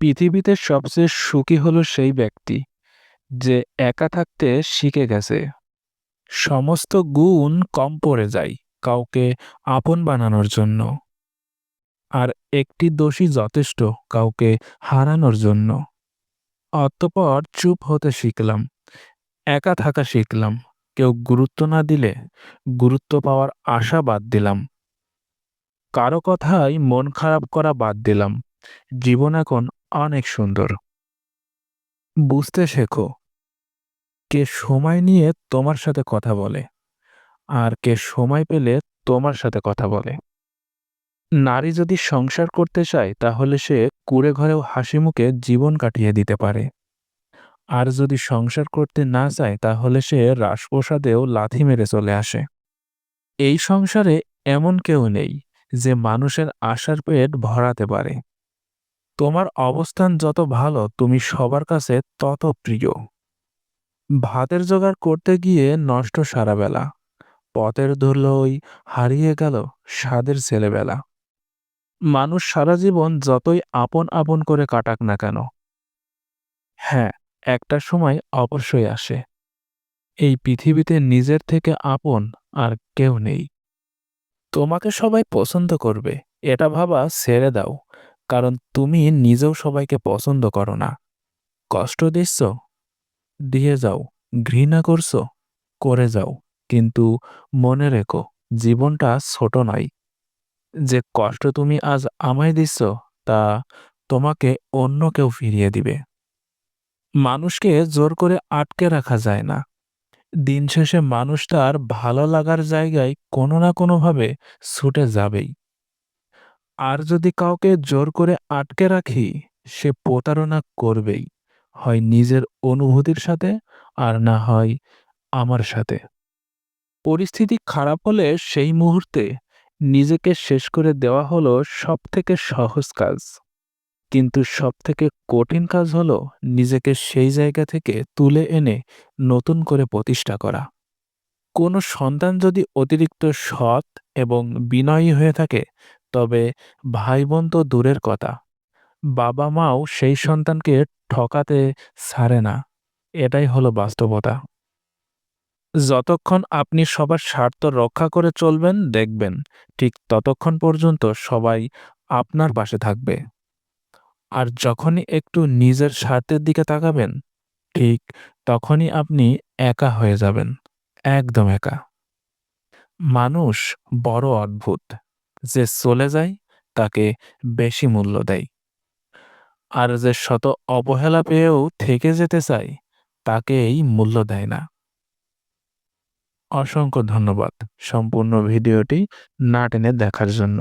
পৃথিবীতে সবচেয়ে সুখী হলো সেই ব্যক্তি, যে একা থাকতে শিখে গেছে। সমস্ত গুণ কম পড়ে যায় কাউকে আপন বানানোর জন্য, আর একটি দোষী যথেষ্ট কাউকে হারানোর জন্য। অতঃপর চুপ হতে শিখলাম, একা থাকা শিখলাম, কেউ গুরুত্ব না দিলে গুরুত্ব পাওয়ার আশা বাদ দিলাম, কারও কথাই মন খারাপ করা বাদ দিলাম জীবন এখন অনেক সুন্দর। বুঝতে শেখো, কে সময় নিয়ে তোমার সাথে কথা বলে আর কে সময় পেলে তোমার সাথে কথা বলে। নারী যদি সংসার করতে চায় তাহলে সে কুড়ে ঘরেও হাসি মুখে জীবন কাটিয়ে দিতে পারে। আর যদি সংসার করতে না চায় তাহলে সে রাসপ্রসাদেও লাথি মেরে চলে আসে। এই সংসারে এমন কেউ নেই যে মানুষের আশার পেট ভরাতে পারে। তোমার অবস্থান যত ভালো, তুমি সবার কাছে তত প্রিয়। ভাতের জোগাড় করতে গিয়ে নষ্ট সারা বেলা। পথের ধুলোই হারিয়ে গেল স্বাদের ছেলেবেলা। মানুষ সারা জীবন যতই আপন আপন করে কাটাক না কেন। হ্যাঁ একটা সময় অবশ্যই আসে। এই পৃথিবীতে নিজের থেকে আপন আর কেউ নেই। তোমাকে সবাই পছন্দ করবে, এটা ভাবা ছেড়ে দাও। কারণ তুমি নিজেও সবাইকে পছন্দ করো না। কষ্ট দিচ্ছ? দিয়ে যাও। ঘৃণা করছ? করে যাও। কিন্তু মনে রেখো, জীবনটা ছোট নয়। যে কষ্ট তুমি আজ আমায় দিচ্ছ, তা তোমাকে অন্য কেউ ফিরিয়ে দিবে। মানুষকে জোর করে আটকে রাখা যায় না। দিন শেষে মানুষ তার ভালো লাগার জায়গায় কোনো না কোনোভাবে ছুটে যাবেই। আর যদি কাউকে জোর করে আটকে রাখি, সে প্রতারণা করবেই, হয় নিজের অনুভূতির সাথে আর না হয় আমার সাথে। পরিস্থিতি খারাপ হলে সেই মুহূর্তে নিজেকে শেষ করে দেওয়া হলো সব থেকে সহজ কাজ। কিন্তু সব থেকে কঠিন কাজ হলো নিজেকে সেই জায়গা থেকে তুলে এনে নতুন করে প্রতিষ্ঠা করা। কোনো সন্তান যদি অতিরিক্ত সৎ এবং বিনয়ী হয়ে থাকে তবে ভাই বোন তো দূরের কথা। বাবা মাও সেই সন্তানকে ঠকাতে ছাড়ে না। এটাই হলো বাস্তবতা। যতক্ষণ আপনি সবার স্বার্থ রক্ষা করে চলবেন, দেখবেন ঠিক ততক্ষণ পর্যন্ত সবাই আপনার পাশে থাকবে। আর যখনই একটু নিজের স্বার্থের দিকে তাকাবেন, ঠিক তখনই আপনি একা হয়ে যাবেন, একদম একা। মানুষ বড় অদ্ভুত। যে চলে যায়, তাকে বেশি মূল্য দেয়। আর যে শত অবহেলা পেয়েও থেকে যেতে চায় তাকে এই মূল্য দেয় না। অসংখ্য ধন্যবাদ সম্পূর্ণ ভিডিওটি না টেনে দেখার জন্য।